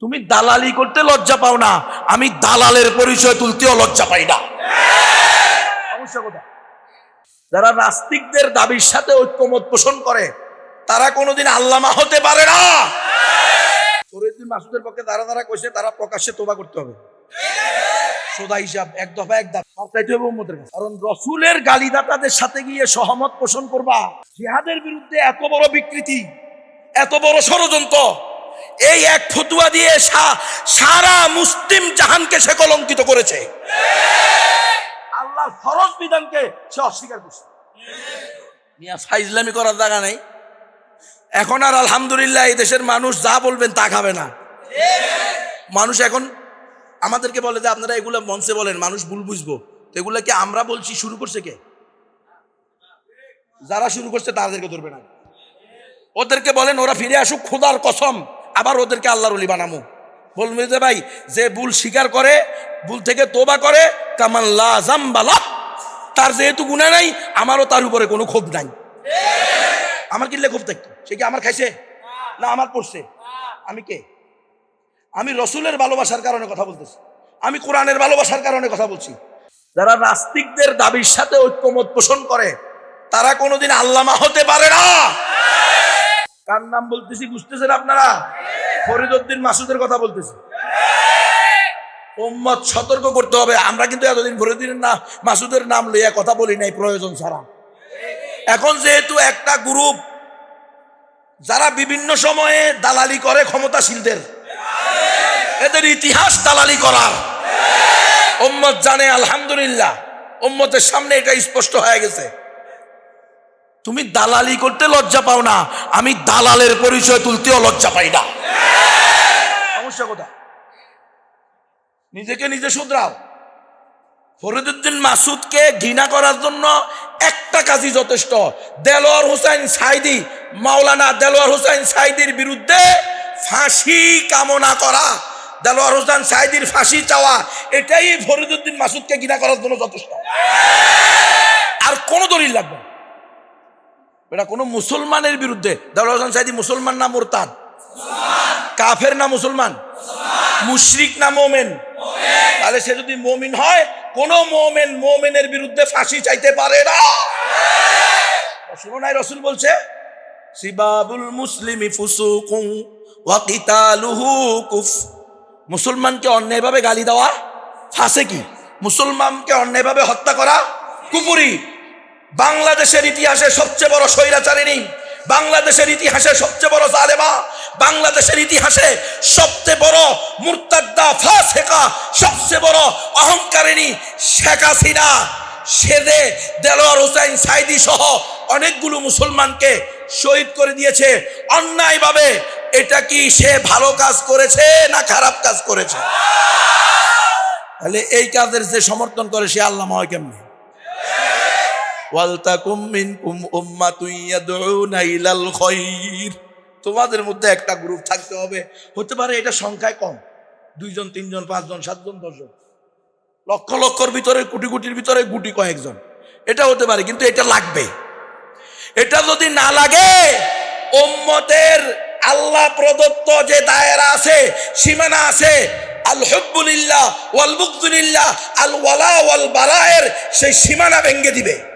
তুমি দালালি করতে লজ্জা পাও না। আমি দালালের পরিচয় তুলতেও লজ্জা পাই না। যারা নাস্তিকদের দাবির সাথে ঐক্যমত পোষণ করে, তারা কোনোদিন আল্লামা হতে পারে না। মাসুদের পক্ষে তারা তারা কইছে, তারা প্রকাশ্যে তোবা করতে হবে। সোদা হিসাব, এক দফা এক দফা। চাইতে। কারণ রসুলের গালিদাতাদের সাথে গিয়ে সহমত পোষণ করবা। জিহাদের বিরুদ্ধে এত বড় বিকৃতি, এত বড় ষড়যন্ত্র। এই এক ফতুয়া দিয়ে সারা মুসলিম জাহানকে সে কলঙ্কিত করেছে। আল্লাহর ফরজ বিধানকে সে অস্বীকার করছে। মিয়া, ফাইজলামি করার জায়গা নেই। এখন আর আলহামদুলিল্লাহ এই দেশের মানুষ যা বলবেন তা খাবে না। মানুষ এখন আমাদেরকে বলে যে, আপনারা এগুলো মঞ্চে বলেন, মানুষ ভুল বুঝব। তো এগুলো কি আমরা বলছি, শুরু করছে কে? যারা শুরু করছে, তাদেরকে ধরবে না। ওদেরকে বলেন, ওরা ফিরে আসুক, খোদার কসম। আবার ওদেরকে আল্লাহর অলি বানামো। বলবে যে ভাই, যে ভুল স্বীকার করে, ভুল থেকে তোবা করে কামাল্লা জাম্বালা তার যেহেতু গুণা নাই, আমারও তার উপরে কোনো ক্ষোভ নাই। আমার কিনলে ক্ষোভ থাকতো। সে কি আমার খাইছে? না, আমার পড়ছে। আমি কে? আমি রসুলের ভালোবাসার কারণে কথা বলতেছি। আমি কোরআনের ভালোবাসার কারণে কথা বলছি। যারা নাস্তিকদের দাবির সাথে ঐক্যমত পোষণ করে, তারা কোনোদিন আল্লামা হতে পারে না। কার নাম বলতেছি বুঝতেছেন আপনারা? ফরিদুদ্দিন মাসুদের কথা বলতেছি। উম্মত সতর্ক করতে হবে। আমরা কিন্তু এতদিন ফরিদুদ্দিনের না, মাসুদের নাম লইয়া কথা বলি নাই, প্রয়োজন ছাড়া। এখন যেহেতু একটা গ্রুপ যারা বিভিন্ন সময়ে দালালি করে ক্ষমতাশীলদের, এদের ইতিহাস দালালি করার। উম্মত জানে, আলহামদুলিল্লাহ, উম্মতের সামনে এটা স্পষ্ট হয়ে গেছে। তুমি দালালি করতে লজ্জা পাও না। আমি দালালের পরিচয় তুলতেও লজ্জা পাই না। সমস্যা কোথায়? নিজেকে নিজে শুধরাও। ফরিদুদ্দিন মাসুদকে ঘৃণা করার জন্য একটা কাজই যথেষ্ট। দেলোয়ার হুসাইন সাইদি, মাওলানা দেলোয়ার হুসাইন সাইদির বিরুদ্ধে ফাঁসি কামনা করা। দেলোয়ার হোসেন সাইদির ফাঁসি চাওয়া, এটাই ফরিদুদ্দিন মাসুদকে ঘৃণা করার জন্য যথেষ্ট। আর কোনো দলিল লাগবে না। এটা কোনো মুসলমানের বিরুদ্ধে। হোসেন সাইদি, মুসলমান না মোরতাদ? কাফের না মুসলমান? মুশরিক না মোমেন? তাহলে সে যদি মমিন হয়, কোন মোমেন মোমেনের বিরুদ্ধে ফাঁসি চাইতে পারে না। শুনো নাই রসুল বলছে, সিবাবুল মুসলিমি ফুসুকুং ওয়া কিতালুহু কুফ। মুসলমানকে অন্যায়ভাবে গালি দেওয়া ফাঁসে কি? মুসলমানকে অন্যায়ভাবে হত্যা করা কুপুরি বাংলাদেশের ইতিহাসে সবচেয়ে বড় স্বৈরাচারিণী, বাংলাদেশের ইতিহাসে সবচেয়ে বড় জালেমা, বাংলাদেশের ইতিহাসে সবচেয়ে বড় মুরতাদ্দা ফাসেকা, সবচেয়ে বড় অহংকারিণী শেখ হাসিনা, সেদে দেলোয়ার হোসাইন সাইদি সহ অনেকগুলো মুসলমানকে শহীদ করে দিয়েছে। অন্যায়ভাবে এটা কি সে ভালো কাজ করেছে না খারাপ কাজ করেছে? তাহলে এই কাজের যে সমর্থন করে সে আল্লাহ হয় কেমনি? তোমাদের মধ্যে একটা গ্রুপ থাকতে হবে। হতে পারে এটা সংখ্যায় কম। দুইজন, তিনজন, পাঁচজন, সাতজন, দশজন। লক্ষ লক্ষর ভিতরে, কোটি কোটির ভিতরে গুটি কয়েকজন। এটা হতে পারে, কিন্তু এটা লাগবে। এটা যদি না লাগে, উম্মতের আল্লাহ প্রদত্ত যে দায়রা আছে, সীমানা আছে, আল হব্বুলিল্লাহ, ওয়াল মুকদুলিল্লাহ আল ওয়ালা ওয়াল বালায়ের, সেই সীমানা ভেঙ্গে দিবে।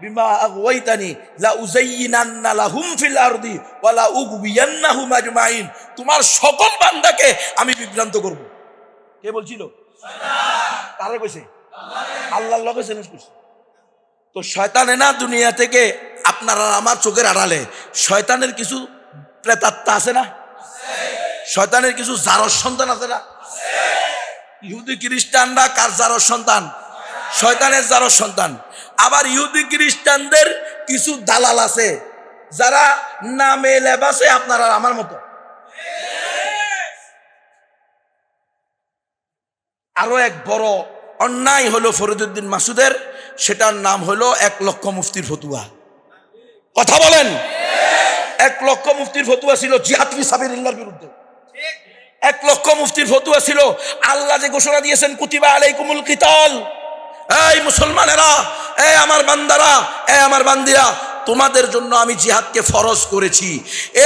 বিমা তোমার সকল বান্দাকে আমি বিভ্রান্ত করব। কে বলছিল? কারে কইছে? আল্লাহর তো শয়তানে না দুনিয়া থেকে আপনারা আমার চোখের আড়ালে। শয়তানের কিছু প্রেতাত্মা আছে না? শয়তানের কিছু জারস সন্তান আছে না? ইহুদি খ্রিস্টানরা কার জারস সন্তান? শয়তানের জারস সন্তান। আবার ইহুদি খ্রিস্টানদের কিছু দালাল আছে, যারা নামে লেবাসে আপনারা আমার মতো। আরও এক বড় অন্যায় হলো ফরিদুদ্দিন মাসুদের, সেটার নাম হলো এক লক্ষ মুফতির ফতুয়া। কথা বলেন? এক লক্ষ মুফতির ফতুয়া ছিল জিহাদ ফি সাবিলিল্লাহর বিরুদ্ধে। এক লক্ষ মুফতির ফতুয়া ছিল, আল্লাহ যে ঘোষণা দিয়েছেন, কুতিবা আলাইকুমুল কিতাল। এই মুসলমানেরা, এই আমার বান্দারা, এই আমার বান্দিরা, তোমাদের জন্য আমি জিহাদকে ফরজ করেছি।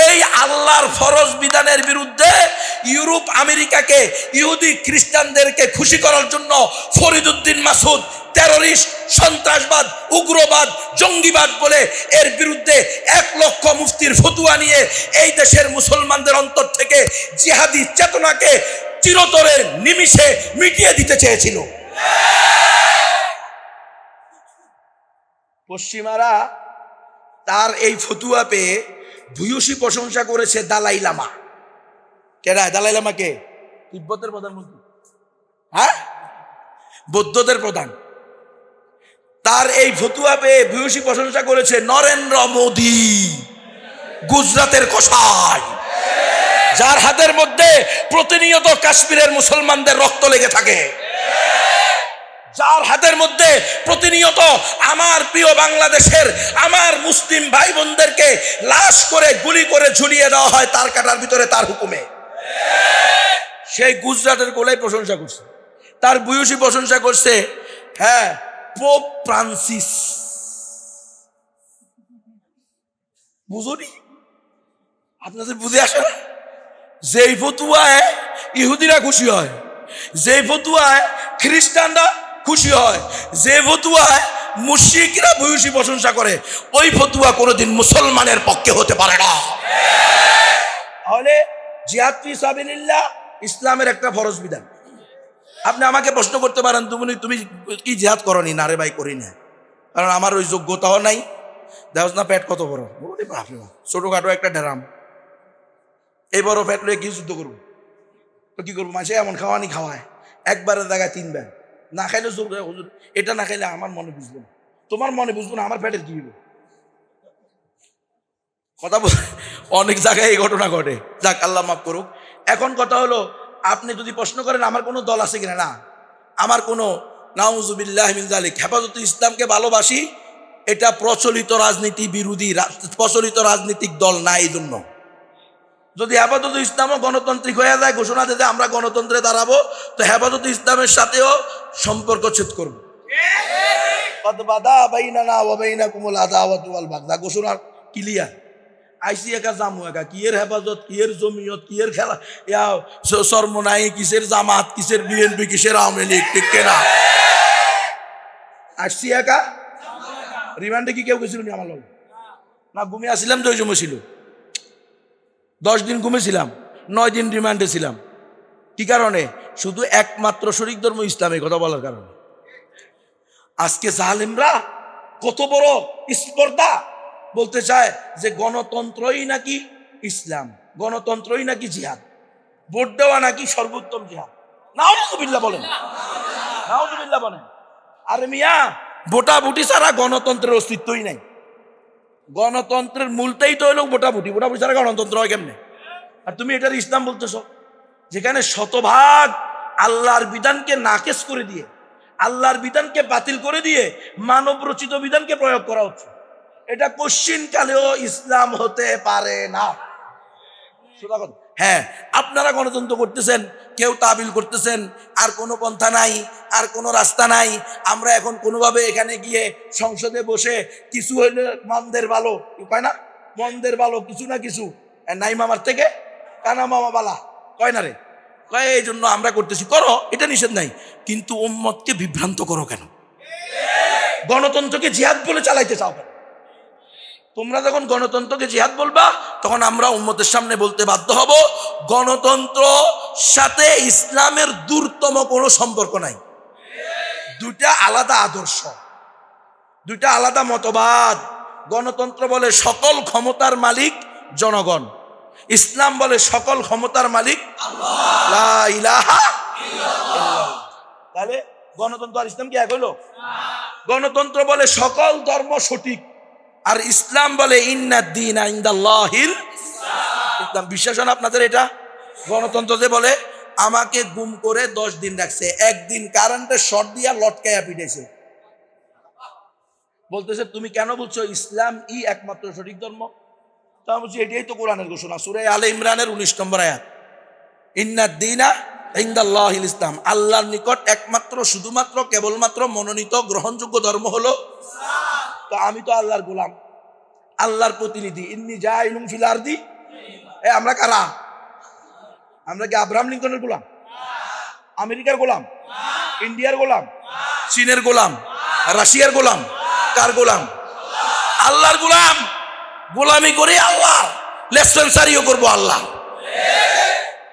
এই আল্লাহর ফরজ বিধানের বিরুদ্ধে ইউরোপ আমেরিকাকে, ইহুদি খ্রিস্টানদেরকে খুশি করার জন্য ফরিদুদ্দিন মাসুদ টেররিস্ট সন্ত্রাসবাদ, উগ্রবাদ, জঙ্গিবাদ বলে এর বিরুদ্ধে এক লক্ষ মুফতির ফতুয়া নিয়ে এই দেশের মুসলমানদের অন্তর থেকে জিহাদি চেতনাকে চিরতরে নিমিষে মিটিয়ে দিতে চেয়েছিল। পশ্চিমারা তার এই ফতুয়া পেয়ে ভূয়সী প্রশংসা করেছে দালাই লামা। কেডা দালাই লামা কে? তিব্বতের প্রধানমন্ত্রী। হ্যাঁ? বৌদ্ধদের প্রধান। তার এই ফতুয়া পেয়ে ভূয়সী প্রশংসা করেছে নরেন্দ্র মোদী। গুজরাটের কষাই যার হাতের মধ্যে প্রতিনিয়ত কাশ্মীরের মুসলমানদের রক্ত লেগে থাকে। যার হাতের মধ্যে প্রতিনিয়ত আমার প্রিয় বাংলাদেশের, আমার মুসলিম ভাই বোনদেরকে লাশ করে, গুলি করে ঝুলিয়ে দেওয়া হয় তার কাটার ভিতরে তার হুকুমে। সেই গুজরাটের গোলাই প্রশংসা করছে। তার বয়সী প্রশংসা করছে হ্যাঁ পোপ ফ্রান্সিস বুঝুনি? আপনাদের বুঝে আসে না? যেই ফতুয়ায় ইহুদিরা খুশি হয়, যেই ফতুয়ায় খ্রিস্টানরা খুশি হয়। যে ফতুয়ায় মুশিকরা ভূয়সী প্রশংসা করে, ওই ফতুয়া কোনোদিন মুসলমানের পক্ষে হতে পারে না। তাহলে জিহাদ ফি সাবিলিল্লাহ ইসলামের একটা ফরজ বিধান। আপনি আমাকে প্রশ্ন করতে পারেন, তুমি তুমি কি জিহাদ করনি? না রে ভাই, করি না কারণ আমার ওই যোগ্যতাও নাই। দেখো না, পেট কত বড়। ছোটখাটো একটা ড্রাম। এই বড় পেট লয়ে কি যুদ্ধ করব? তো কি করব? মাসে এমন খাওয়ানি খাওয়ায়। একবারের জায়গায় তিনবার। না খাইলে জোর করে হুজুর। এটা না খাইলে আমার মনে বুঝব না। তোমার মনে বুঝব না, আমার পেটের কি হইব? কথা বল, অনেক জায়গায় এই ঘটনা ঘটে। যাক, আল্লাহ মাফ করুক। এখন কথা হলো, আপনি যদি প্রশ্ন করেন, আমার কোনো দল আছে কিনা? না। আমার কোনো, নাউজুবিল্লাহ মিনজালিক হেফাজত ইসলামকে ভালোবাসি, এটা প্রচলিত রাজনীতি বিরোধী প্রচলিত রাজনৈতিক দল না এই জন্য যদি হেফাজত ইসলামও গণতান্ত্রিক হয়ে যায়, ঘোষণা যে আমরা গণতন্ত্রে দাঁড়াবো, তো হেফাজত ইসলামের সাথেও সম্পর্ক ছেদ করব। ঘোষণা ক্লিয়ার। আইসি একা, জামু একা। হেফাজত জমিয়ত খেলা? একা? কি নি তো, ওই সময় ছিল। দশ দিন ঘুমেছিলাম, নয় দিন রিমান্ডে ছিলাম। কি কারণে? শুধু একমাত্র শরিক ধর্ম ইসলামে কথা বলার কারণে। আজকে জালেমরা কত বড় স্পর্ধা বলতে চায় যে গণতন্ত্রই নাকি ইসলাম, গণতন্ত্রই নাকি জিহাদ, ভোট দেওয়া নাকি সর্বোত্তম জিহাদ। নাউজুবিল্লাহ বলেন। নাউজুবিল্লাহ বলেন। আরে মিয়া, ভোটাভুটি ছাড়া গণতন্ত্রের অস্তিত্বই নাই। গণতন্ত্রের মূলটাই তো হলো ভোটাভুটি। ভোটাভুটি ছাড়া গণতন্ত্র হয় কেমনে? আর তুমি এটার ইসলাম বলতেছ, যেখানে শতভাগ আল্লাহর বিধানকে নাকেশ করে দিয়ে, আল্লাহর বিধানকে বাতিল করে দিয়ে মানব রচিত বিধানকে প্রয়োগ করা হচ্ছে। এটা কোশ্চিনকালেও ইসলাম হতে পারে না। হ্যাঁ আপনারা গণতন্ত্র করতেছেন, কেউ তাবিল করতেছেন, আর কোনো পন্থা নাই, আর কোনো রাস্তা নাই। আমরা এখন কোনোভাবে এখানে গিয়ে সংসদে বসে কিছু হইলে মন্দের ভালো কয় না? মন্দের ভালো কিছু না কিছু। নাই মামার থেকে, কানা মামা বালা, কয় না রে? কয়, এই জন্য আমরা করতেছি। করো, এটা নিষেধ নাই। কিন্তু উম্মতকে বিভ্রান্ত করো কেন? গণতন্ত্রকে জিহাদ বলে চালাইতে চাও কেন? তোমরা যখন গণতন্ত্রকে জিহাদ বলবা, তখন আমরা উম্মতের সামনে বলতে বাধ্য হব, গণতন্ত্র সাথে ইসলামের দূরতম কোনো সম্পর্ক নাই। দুইটা আলাদা আদর্শ, দুইটা আলাদা মতবাদ। গণতন্ত্র বলে সকল ক্ষমতার মালিক জনগণ। ইসলাম বলে সকল ক্ষমতার মালিক তাহলে গণতন্ত্র আর ইসলাম কি এক হইল? গণতন্ত্র বলে সকল ধর্ম সঠিক। আর ইসলাম বলে ইসলাম। বিশ্বাস হয় না আপনাদের এটা? গণতন্ত্র যে বলে, আমাকে গুম করে দশ দিন রাখছে। একদিন কারেন্টের শর্ট দিয়া লটকাইয়া পিটেছে বলতেছে, তুমি কেন বলছো ইসলাম ই একমাত্র সঠিক ধর্ম? তা বলছি, এটাই তো কোরআনের ঘোষণা। সুরে আলে ইমরানের উনিশ নম্বর আয়াত। ইন্না দিনা ইসলাম। আল্লাহর নিকট একমাত্র, শুধুমাত্র, কেবলমাত্র মনোনীত, গ্রহণযোগ্য ধর্ম হলো তো আমি তো আল্লাহর গোলাম। আল্লাহর প্রতিনিধি। ইন্নি যা ইলুম ফিলার্দি এ, আমরা কারা? আমরা কি আব্রাহাম লিঙ্কনের গোলাম? আমেরিকার গোলাম? ইন্ডিয়ার গোলাম? চীনের গোলাম? রাশিয়ার গোলাম? কার গোলাম? আল্লাহর গোলাম। গোলামি করে আল্লাহ লেসপেন্সারিও করব আল্লাহ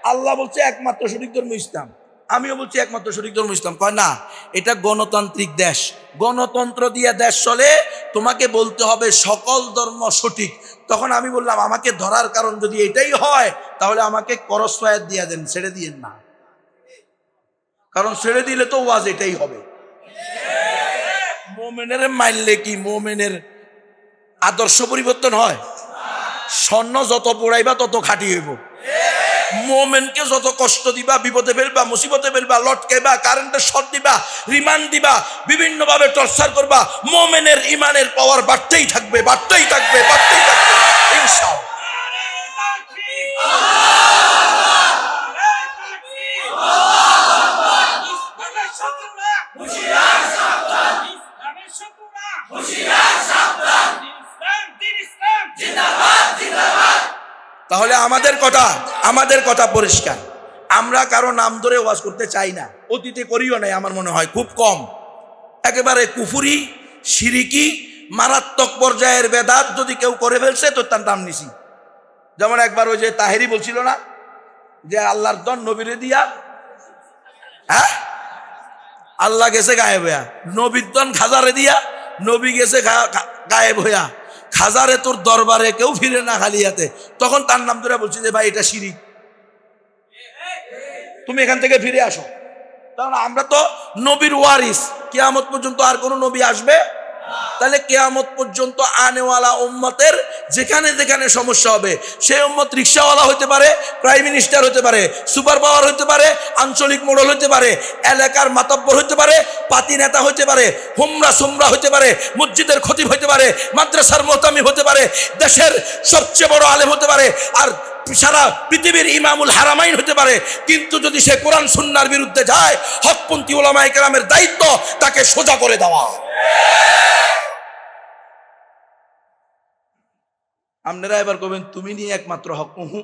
আল্লাহ বলছে একমাত্র সঠিক ধর্ম ইসলাম। আমিও বলছি একমাত্র সঠিক ধর্ম ইসলাম। কয় না, এটা গণতান্ত্রিক দেশ। গণতন্ত্র দিয়ে দেশ চলে, তোমাকে বলতে হবে সকল ধর্ম সঠিক। তখন আমি বললাম, আমাকে ধরার কারণ যদি এটাই হয়, তাহলে আমাকে করস ফায়ার দিয়ে দেন, ছেড়ে দিয়েন না। কারণ ছেড়ে দিলে তো ওয়াজ এটাই হবে। মোমেনের মাইললে কি মোমেনের আদর্শ পরিবর্তন হয়? স্বর্ণ যত পোড়াইবা তত খাটি হইব। মোমেনকে যত কষ্ট দিবা বিপদে ফেলবা মুসিবতে ফেলবা লটকেবা কারেন্টের শর্ট দিবা রিমান্ড দিবা বিভিন্ন ভাবে টর্চার করবা মোমেনের ইমানের পাওয়ার বাড়তেই থাকবে বাড়তেই থাকবে বাড়তেই থাকবে ইনশাআল্লাহ তাহলে আমাদের কথা আমাদের কথা পরিষ্কার। আমরা কারও নাম ধরে ওয়াজ করতে চাই না। অতীতে করিও নাই আমার মনে হয়, খুব কম। একেবারে কুফুরি, সিরিকি, মারাত্মক পর্যায়ের বেদাত যদি কেউ করে ফেলছে, তো তার নাম নিছি। যেমন একবার ওই যে তাহেরি বলছিল না, যে আল্লাহর দন নবীরে দিয়া হ্যাঁ? আল্লাহ গেছে গায়েব হইয়া, নবীর দন খাজারে দিয়া, নবী গেছে গায়েব হইয়া। খাজারে তোর দরবারে কেউ ফিরে না খালিয়াতে। তখন তার নাম ধরে বলছি যে, ভাই, এটা সিঁড়ি তুমি এখান থেকে ফিরে আসো। কারণ আমরা তো নবীর ওয়ারিস। কেয়ামত পর্যন্ত আর কোনো নবী আসবে তাহলে কেয়ামত পর্যন্ত আনেওয়ালা উম্মতের যেখানে যেখানে সমস্যা হবে সেই উম্মত রিক্সাওয়ালা হতে পারে, প্রাইম মিনিস্টার হতে পারে, সুপার পাওয়ার হতে পারে, আঞ্চলিক মোড়ল হতে পারে, এলাকার মাতব্বর হতে পারে, পাতি নেতা হতে পারে, হুমরা সুমরা হতে পারে, মসজিদের ক্ষতি হতে পারে, মাদ্রাসার মোহতামি হতে পারে, দেশের সবচেয়ে বড় আলেম হতে পারে, আর সারা পৃথিবীর ইমামুল হারামাইন হতে পারে, কিন্তু যদি সে কোরআন সুন্নার বিরুদ্ধে যায়, হকপন্থী ওলামাই কেরামের দায়িত্ব তাকে সোজা করে দেওয়া। আপনারা এবার কবেন, তুমি নিয়ে একমাত্র হক। উহু।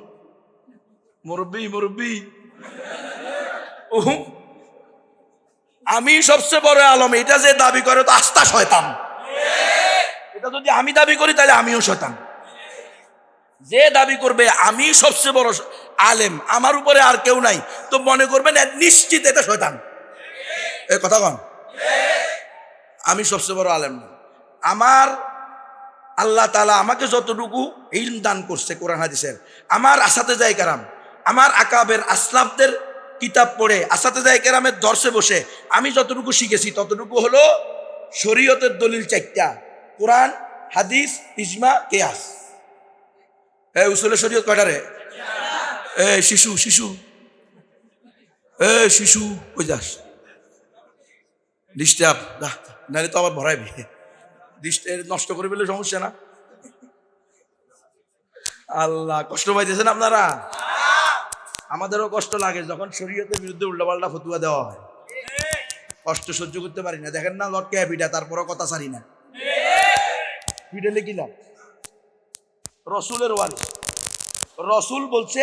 মুরব্বী মুরব্বী। উহু। আমি সবচেয়ে বড় আলম, এটা যে দাবি করে, তো আস্থা শয়তান। এটা যদি আমি দাবি করি, তাহলে আমিও শয়তান। যে দাবি করবে, আমি সবচেয়ে বড় আলেম, আমার উপরে আর কেউ নাই, তো মনে করবেন নিশ্চিত এটা শয়তান। এ কথা কন। আমি সবচেয়ে বড় আলেম না। আমার আল্লাহ তালা আমাকে যতটুকু ইলম দান করছে কোরআন হাদিসের, আমার আসাতে যাই কারাম, আমার আকাবের আসলাফদের কিতাব পড়ে আসাতে যাই কেরামের দর্শে বসে, আমি যতটুকু শিখেছি ততটুকু হলো শরীয়তের দলিল চারটা, কোরআন, হাদিস, ইজমা, কেয়াস। এ, উসুলের শরীয়ত কয়টা রে এ, শিশু শিশু। এ, শিশু, কই যাস? ডিস্টার্ব। নাহলে তো আবার ভরাইবি। নষ্ট করে ফেলে সমস্যা না। আল্লাহ, কষ্ট পাইতেছেন আপনারা? আমাদেরও কষ্ট লাগে যখন শরীয়তের বিরুদ্ধে উল্টাপাল্টা ফতুয়া দেওয়া হয়। কষ্ট সহ্য করতে পারি না। দেখেন না, লটকে পিঠা, তারপরও কথা সারি না। পিঠে লিখিলাম রসুলের ওয়ারিস রসুল বলছে,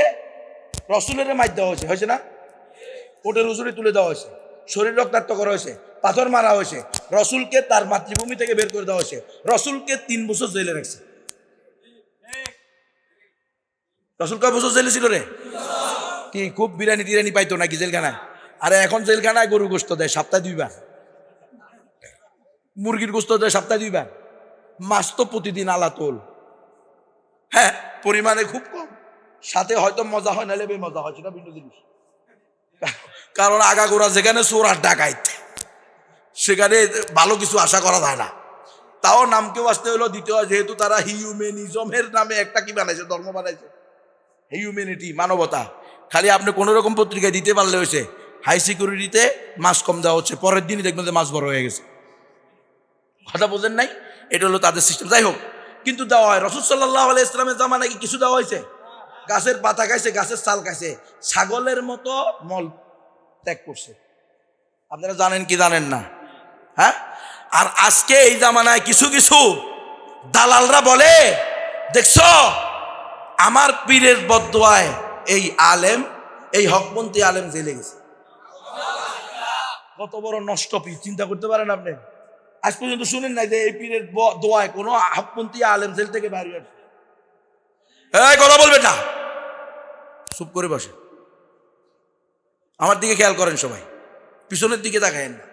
রসুলের মাইর দেওয়া হয়েছে হয়েছে না? ওটের উজুরে তুলে দেওয়া হয়েছে, শরীর রক্তাক্ত করা হয়েছে, পাথর মারা হয়েছে, রসুলকে তার মাতৃভূমি থেকে বের করে দেওয়া হয়েছে, রসুলকে তিন বছর জেলে রাখছে। রসুল কয় বছর জেলে ছিল রে? কি, খুব বিরিয়ানি টিরানি পাইতো নাকি জেলখানায়? আরে এখন জেলখানায় গরু গোস্ত দেয়, সপ্তাহে দুইবার। মুরগির গোস্ত দেয়, সপ্তাহে দুইবার। মাছ তো প্রতিদিন আলাতোল। হ্যাঁ পরিমাণে খুব কম। সাথে হয়তো মজা হয়, নাহলে মজা হয়, সেটা ভিন্ন জিনিস। কারণ আগাগোড়া যেখানে চোর আর ডাকাইত, সেখানে ভালো কিছু আশা করা যায় না। তাও নামকেও আসতে হলো, দ্বিতীয় যেহেতু তারা হিউম্যানিজমের নামে একটা কি বানাইছে, ধর্ম বানাইছে। হিউম্যানিটি, মানবতা। খালি আপনি কোনো রকম পত্রিকায় দিতে পারলে হয়েছে, হাই সিকিউরিটিতে মাছ কম দেওয়া হচ্ছে, পরের দিনই দেখবেন যে মাছ বড় হয়ে গেছে। কথা বোঝেন নাই? এটা হলো তাদের সিস্টেম। যাই হোক কিন্তু দেওয়া হয়। রসুল সাল্লাহ ইসলামের জামা নাকি কিছু দেওয়া হয়েছে? গাছের পাতা খাইছে, গাছের চাল খাইছে। ছাগলের মতো মল ত্যাগ করছে। আপনারা জানেন কি জানেন না? হ্যাঁ? আর আজকে এই জামানায় কিছু কিছু দালালরা বলে, দেখছ? আমার পীরের বদোয়ায় এই আলেম, এই হকপন্থী আলেম জেলে গেছে। কত বড় নষ্ট পীর, চিন্তা করতে পারেন আপনি? আজ পর্যন্ত শুনেন নাই যে এই পীরের দোয়ায় কোনো হকপন্থী আলেম জেল থেকে বাইরে আসে এই, কথা বলবেন না। চুপ করে বসে। আমার দিকে খেয়াল করেন সবাই। পিছনের দিকে তাকায়েন না।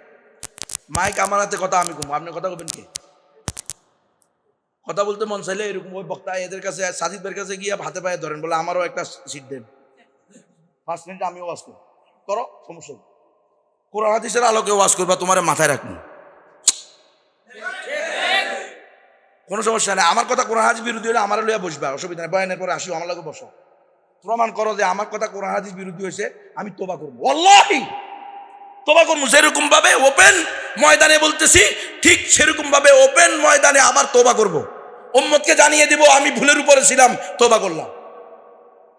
মাইক আমার হাতে কথা আমি কমবো আপনি কথা বলবেন কে? কথা বলতে মন চাইলে এরকম ওই বক্তা এদের কাছে, সাজিদের কাছে গিয়ে হাতে পায়ে ধরেন। বলে আমারও একটা সিট দেন। ফার্স্ট মিনিট আমিও ওয়াজ করি করো, সমস্যা। কোরআন হাদিসের আলোকে ওয়াজ করবা, তোমার মাথায় রাখব। কোনো সমস্যা নেই। আমার কথা কোরআন হাদিস বিরোধী হলে আমার লইয়া বসবা, অসুবিধা নেই। বয়ানের পরে আসিও, আমার লাগে বসো। প্রমাণ করো যে আমার কথা কোরআন হাদিস বিরোধী হয়েছে, আমি তোবা করব। অল্লাহি তোবা করব সেরকম ভাবে ওপেন ময়দানে বলতেছি, ঠিক সেরকম ভাবে ওপেন ময়দানে আবার তোবা করব। উম্মতকে জানিয়ে দিব, আমি ভুলের উপরে ছিলাম, তোবা করলাম।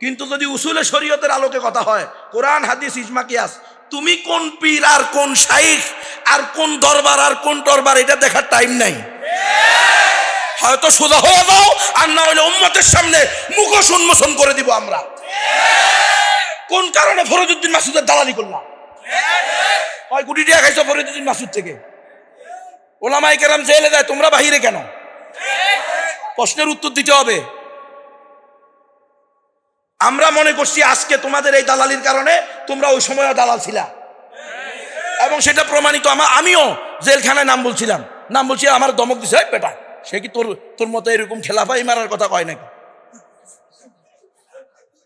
কিন্তু যদি উসুলে শরীয়তের আলোকে কথা হয়, কোরআন, হাদিস, ইজমা, কিয়াস, তুমি কোন পীর আর কোন শাইখ, আর কোন দরবার আর কোন দরবার, এটা দেখার টাইম নাই। হয়তো সোজা হয়ে যাও, আর না হলে উম্মতের সামনে মুখোশ উন্মোচন করে দিব আমরা। কোন কারণে ফরজুদ্দিন মাসুদের দালালি করলাম? কয় কোটি টাকা খাইছো ফরিদুদ্দিন মাসুদ থেকে? ওলামাই কেরাম জেলে যায় তোমরা বাহিরে কেন? প্রশ্নের উত্তর দিতে হবে। আমরা মনে করছি আজকে তোমাদের এই দালালির কারণে তোমরা ওই সময়ও দালাল ছিলা। এবং সেটা প্রমাণিত আমার আমিও জেলখানায় নাম বলছিলাম। নাম বলছি, আমার দমক দিছে, "এই বেটা। সে কি তোর তোর মতো এরকম খেলাফাই মারার কথা কয় নাকি?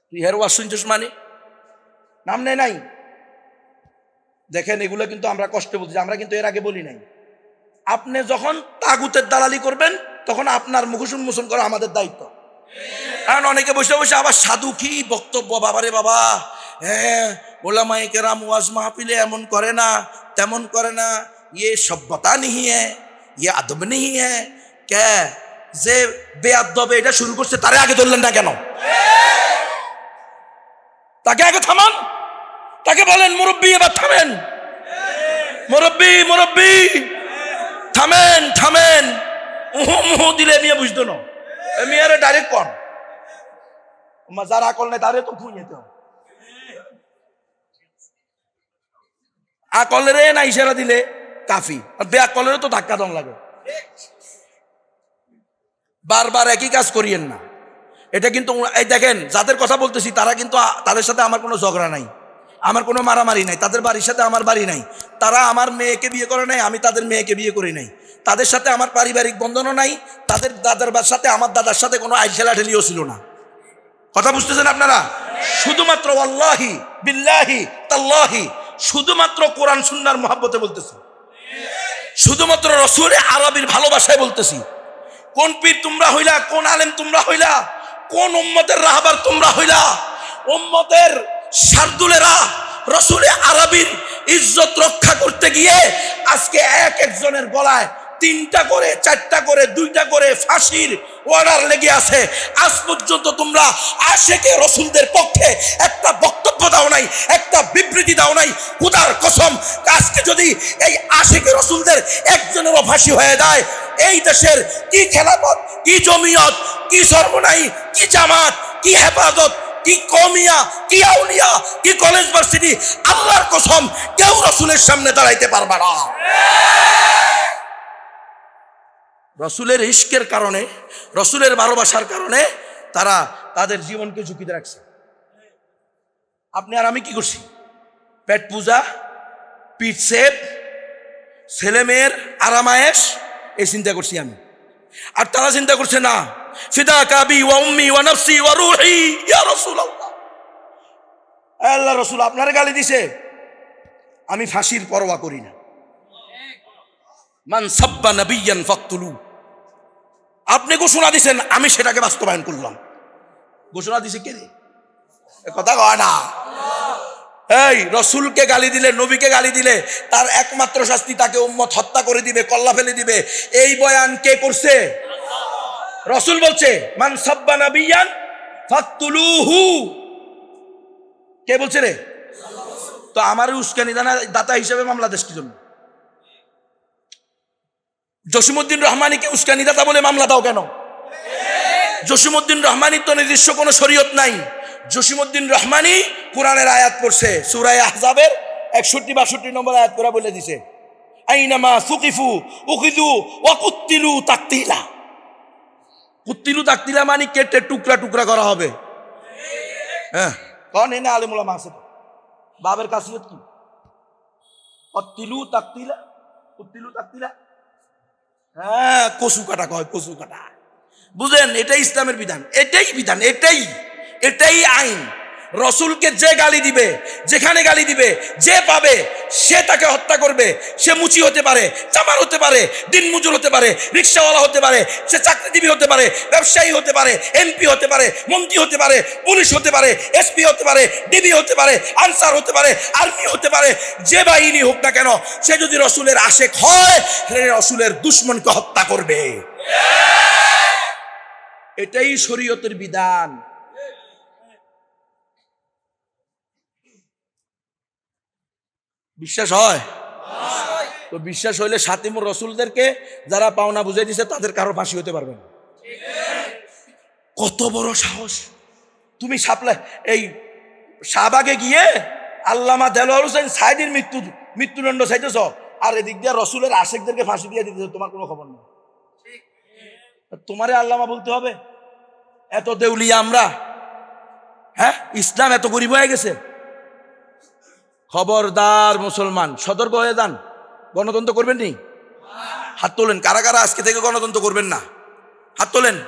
তুই হের ওয়াজ শুনছিস মানে? নাম নেই নাই? দেখেন, এগুলো কিন্তু আমরা কষ্টে বলছি আমরা কিন্তু এর আগে বলি নাই। আপনি যখন তাগুতের দালালি করবেন, তখন আপনার মুখোশ উন্মোচন করা আমাদের দায়িত্ব। কারণ অনেকে বসে বসে আবার সাধু কি বক্তব্য বাবারে বাবা? হ্যাঁ ওলামাই কেরাম ওয়াজ মাহফিলে এমন করে না, তেমন করে না। ইয়ে সভ্যতা নিহি হ্যাঁ ইয়ে আদব নিহি হ্যাঁ কে? যে বেআদবে এটা শুরু করছে, তারে আগে ধরলেন না কেন? তাকে আগে থামান। তাকে বলেন, মুরব্বী, এবার থামেন। মুরব্বী মুরব্বী, থামেন থামেন। উহু, মুহু, দিলে মেয়ে বুঝতো না। মেয়েরে ডাইরেক্ট কন যারা আকল নেই তারে তো খুঁজে আকলের না, ইশারা দিলে কাফি। আর বে আকলেরও তো ধাক্কা দম লাগে। বারবার একই কাজ করিয়েন না। এটা কিন্তু এই দেখেন, যাদের কথা বলতেছি, তারা কিন্তু তাদের সাথে আমার কোনো ঝগড়া নাই। আমার কোনো মারামারি নাই। তাদের বাড়ির সাথে আমার বাড়ি নাই। তারা আমার মেয়েকে বিয়ে করে নাই, আমি তাদের মেয়েকে বিয়ে করি নাই। তাদের সাথে আমার পারিবারিক বন্ধনও নাই। তাদের দাদার সাথে আমার দাদার সাথে কোনো আইসেলা ঠেলিও ছিল না। কথা বুঝতেছেন আপনারা? শুধুমাত্র আল্লাহি বিল্লাহি তাল্লাহি শুধুমাত্র কোরআন, সুন্নার মহাব্বতে বলতেছি। শুধুমাত্র রসুলে আরবির ভালোবাসায় বলতেছি। কোন পীর তোমরা হইলা, কোন আলেম তোমরা হইলা, কোন উম্মতের রাহাবার তোমরা হইলা? উম্মতের শার্দুলেরা রসুলে আরবির ইজ্জত রক্ষা করতে গিয়ে আজকে এক একজনের গলায় তিনটা করে, চারটা করে, দুইটা করে ফাঁসির অর্ডার লেগে আছে। আজ পর্যন্ত তোমরা আশেকে রসুলদের পক্ষে একটা বক্তব্য দাও নাই, একটা বিবৃতি দাও নাই। খুদার কসম, আজকে যদি এই আশেকে রসুলদের একজনেরও ফাঁসি হয়ে যায়, এই দেশের কি খেলাপথ কি জমিয়ত, কি সর্বনাই, কি জামাত, কি হেফাজত, কি কমিয়া কি আউলিয়া, কি কলেজ ভার্সিটি, আল্লাহর কসম, কেউ রসুলের সামনে দাঁড়াইতে পারবে না। রসুলের ইস্কের কারণে, রসুলের ভালোবাসার কারণে তারা তাদের জীবনকে ঝুঁকিতে রাখছে। আপনি আর আমি কি করছি? পেট পূজা, পিঠ সেপ ছেলে মেয়ের আরামায়েশ, এই চিন্তা করছি আমি। আর তারা চিন্তা করছে, না, ফিদা কাবি আল্লাহ রসুল, আপনার গালি দিছে। আমি ফাঁসির পরোয়া করি না। মান সাব্বা নবিয়ান ফাকতুলু। আপনি ঘোষণা দিছেন, আমি সেটাকে বাস্তবায়ন করলাম। ঘোষণা দিছে কে কথা কয় না। এই, রসুলকে গালি দিলে, নবীকে গালি দিলে, তার একমাত্র শাস্তি তাকে উম্মত হত্যা করে দিবে, কল্লা ফেলে দিবে। এই বয়ান কে করছে? রসুল বলছে কে বলছে রে? তো আমার উস্কানি দানা দাতা হিসেবে মামলা দেশ কি জন্য? জসিমুদ্দিন রহমানিকে উস্কানি দাতা বলে মামলা দাও কেন? জসিমুদ্দিন রহমানির তো নির্দিষ্ট কোনো শরীয়ত নাই। জসিমুদ্দিন রহমানি কোরআনের আয়াত পড়ছে সুরায় আহজাবের একষট্টি বাষট্টি নম্বর আয়াত করে বলে দিছে। আইনামা সুকিফু উকিদু ওয়াকুত্তিলু তাকতিলা। কুত্তিলু তাকতিলা মানে কেটে টুকরা টুকরা করা হবে। হ্যাঁ কন, এনে আলেমুলা মাসে বাবের কাসিয়ত কি? অত্তিলু তাকতিলা উত্তিলু তাকতিলা। হ্যাঁ কচু কাটা কয়, কচু কাটা। বুঝেন, এটাই ইসলামের বিধান, এটাই বিধান, এটাই এটাই আইন। রসুলকে যে গালি দিবে যেখানে গালি দিবে যে পাবে সে তাকে হত্যা করবে সে মুচি হতে পারে চামার হতে পারে দিন মজুর হতে পারে রিক্সাওয়ালা হতে পারে সে চাকরিজীবী হতে পারে ব্যবসায়ী হতে পারে এমপি হতে পারে মন্ত্রী হতে পারে পুলিশ হতে পারে এসপি হতে পারে ডিবি হতে পারে আনসার হতে পারে আর্মি হতে পারে যে বাহিনী হোক না কেন সে যদি রসুলের আশেক হয় সে রসুলের দুশ্মনকে হত্যা করবে এটাই শরীয়তের বিধান বিশ্বাস হয়? তো বিশ্বাস হইলে সাতিমুর রসুলদেরকে যারা পাওনা বুঝাই দিছে, তাদের কারও ফাঁসি হতে পারবে না। কত বড় সাহস। তুমি সাপ্লাই এই শাহবাগে গিয়ে আল্লামা দেলোয়ার হোসেন সাইদির মৃত্যু, মৃত্যুদণ্ড চাইতেছ, আর এদিক দিয়ে রসুলের আশেকদেরকে ফাঁসি দিয়ে দিতেছ, তোমার কোনো খবর নেই। তোমারে আল্লামা বলতে হবে, এত দেউলিয়া আমরা হ্যাঁ ইসলাম এত গরিব হয়ে গেছে খবরদার মুসলমান, সতর্ক হয়ে যান। গণতন্ত্র করবেন নি? হাত তোলেন। কারা কারা আজকে থেকে গণতন্ত্র করবেন না? হাত তোলেন।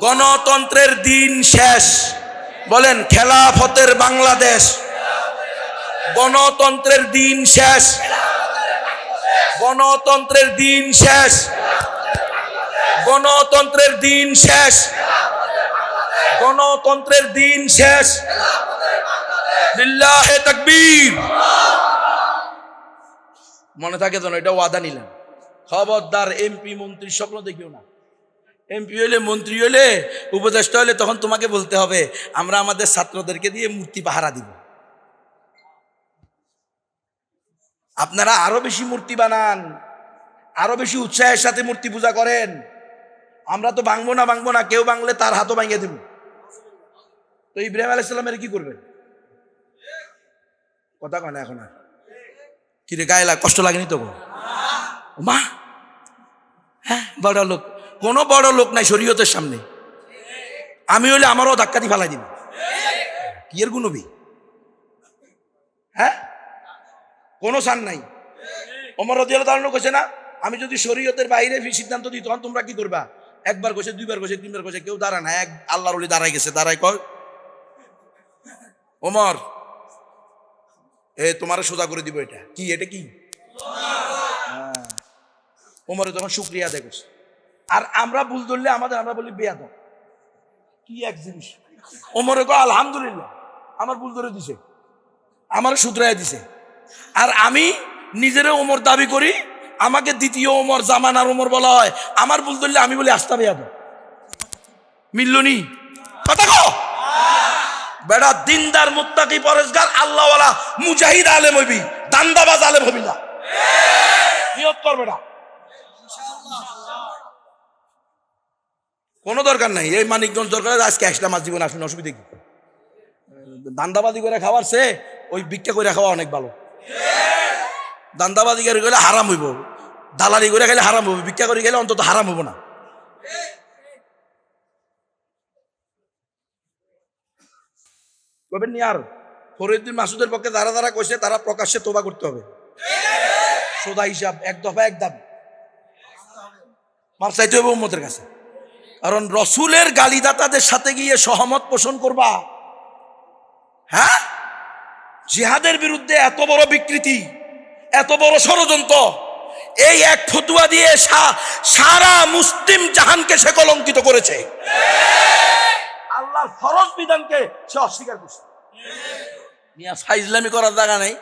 গণতন্ত্রের দিন শেষ। বলেন, খেলাফতের বাংলাদেশ। গণতন্ত্রের দিন শেষ। গণতন্ত্রের দিন শেষ। গণতন্ত্রের দিন শেষ। গণতন্ত্রের দিন শেষ। মনে থাকে যেন এটা ওয়াদা নিলেন। খবরদার এমপি, মন্ত্রী, স্বপ্ন দেখিও না। এমপি হইলে, মন্ত্রী হইলে, উপদেষ্টা হইলে তখন তোমাকে বলতে হবে, আমরা আমাদের ছাত্রদেরকে দিয়ে মূর্তি পাহারা দিব। আপনারা আরও বেশি মূর্তি বানান, আরও বেশি উৎসাহের সাথে মূর্তি পূজা করেন। আমরা তো ভাঙবো না ভাঙবো না, কেউ ভাঙলে তার হাতও ভাঙিয়ে দেব। তো ইব্রাহিম আলাইসাল্লামের কি করবেন? কথা কয় না এখন আর কি রে, গায়ে লাগ কষ্ট লাগেনি তো মা হ্যাঁ বড় লোক। কোনো বড় লোক নাই শরীয়তের সামনে। আমি হইলে আমারও ধাক্কা দিয়ে ফালাই দিব কি এর গুণবি? হ্যাঁ কোনো সান নাই। অমর রদিয়াল তালন কইছে না, আমি যদি শরীয়তের বাইরে সিদ্ধান্ত দিই, তখন তোমরা কি করবা? একবার কইছে, দুইবার কইছে, তিনবার কইছে, কেউ দাঁড়া না। এক আল্লাহর দাঁড়াই গেছে। দাঁড়াই কয়? ওমর এ, তোমার সোজা করে দিব এটা। কি এটা কি? হ্যাঁ। ওমরে তখন শুক্রিয়া করছে। আর আমরা ভুল ধরলে আমাদের, আমরা বলি বেয়াদ কি এক জিনিস। ওমরে কয়, আলহামদুলিল্লাহ। আমার ভুল ধরে দিছে। আমার শুধরাইয়া দিছে। আর আমি নিজেরও ওমর দাবি করি, আমাকে দ্বিতীয় ওমর জামানার ওমর বলা হয়। আমার ভুল ধরলে আমি বলি আস্তা বেয়াদ মিললনি কথা কো বেড়া দিনদার মুত্তাকি পরেশগার, আল্লাহওয়ালা মুজাহিদ আলেম হইবি, দান্দাবাজ আলেম হবি না। নিয়ত কর বেটা কোনো দরকার নাই, এই মানিকগঞ্জ দরকার, আজকে একটা মাছ জীবন আসুন অসুবিধা কি? দান্দাবাজি করে খাওয়ার সে ওই ভিক্ষা করে খাওয়া অনেক ভালো। দান্দাবাজি করে গেলে হারাম হইব। দালালি করে খেলে হারাম হইব, ভিক্ষা করে গেলে অন্তত হারাম হইব না। কবেন আর? ফরিদ্দিন মাসুদের পক্ষে যারা যারা কইছে, তারা প্রকাশ্যে তোবা করতে হবে। সোদা হিসাব, এক দফা এক দাবি। মার চাইতে হবে উম্মতের কাছে। কারণ রসুলের গালিদাতাদের সাথে গিয়ে সহমত পোষণ করবা। হ্যাঁ? জিহাদের বিরুদ্ধে এত বড় বিকৃতি, এত বড় ষড়যন্ত্র, এই এক ফতুয়া দিয়ে সারা মুসলিম জাহানকে সে কলঙ্কিত করেছে। আল্লাহর ফরজ বিধানকে সে অস্বীকার করছে। মিয়া করার জায়গা নেই।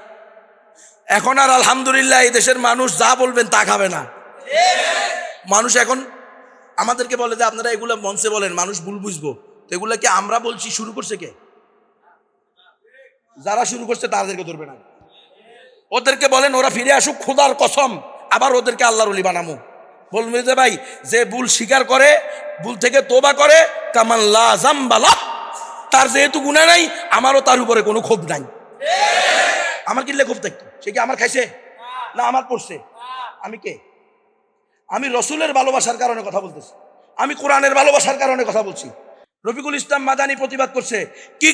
এখন আর আলহামদুলিল্লাহ এই দেশের মানুষ যা বলবেন তা খাবে না। মানুষ এখন আমাদেরকে বলে যে, আপনারা এগুলো মঞ্চে বলেন, মানুষ ভুল বুঝব। তো এগুলো কি আমরা বলছি, শুরু করছে কে? যারা শুরু করছে তাদেরকে ধরবে না। ওদেরকে বলেন, ওরা ফিরে আসুক, খোদার কসম, আবার ওদেরকে আল্লাহর বানামো। বলবে যে ভাই, যে ভুল স্বীকার করে, ভুল থেকে তোবা করে কামাল্লা জাম্বালা, তার যেহেতু গুণা নাই, আমারও তার উপরে কোনো ক্ষোভ নাই। আমার কিনলে ক্ষোভ থাকতো। সে কি আমার খাইছে? না, আমার পড়ছে। আমি কে? আমি রসুলের ভালোবাসার কারণে কথা বলতেছি। আমি কোরআনের ভালোবাসার কারণে কথা বলছি। রফিকুল ইসলাম মাদানি প্রতিবাদ করছে। কি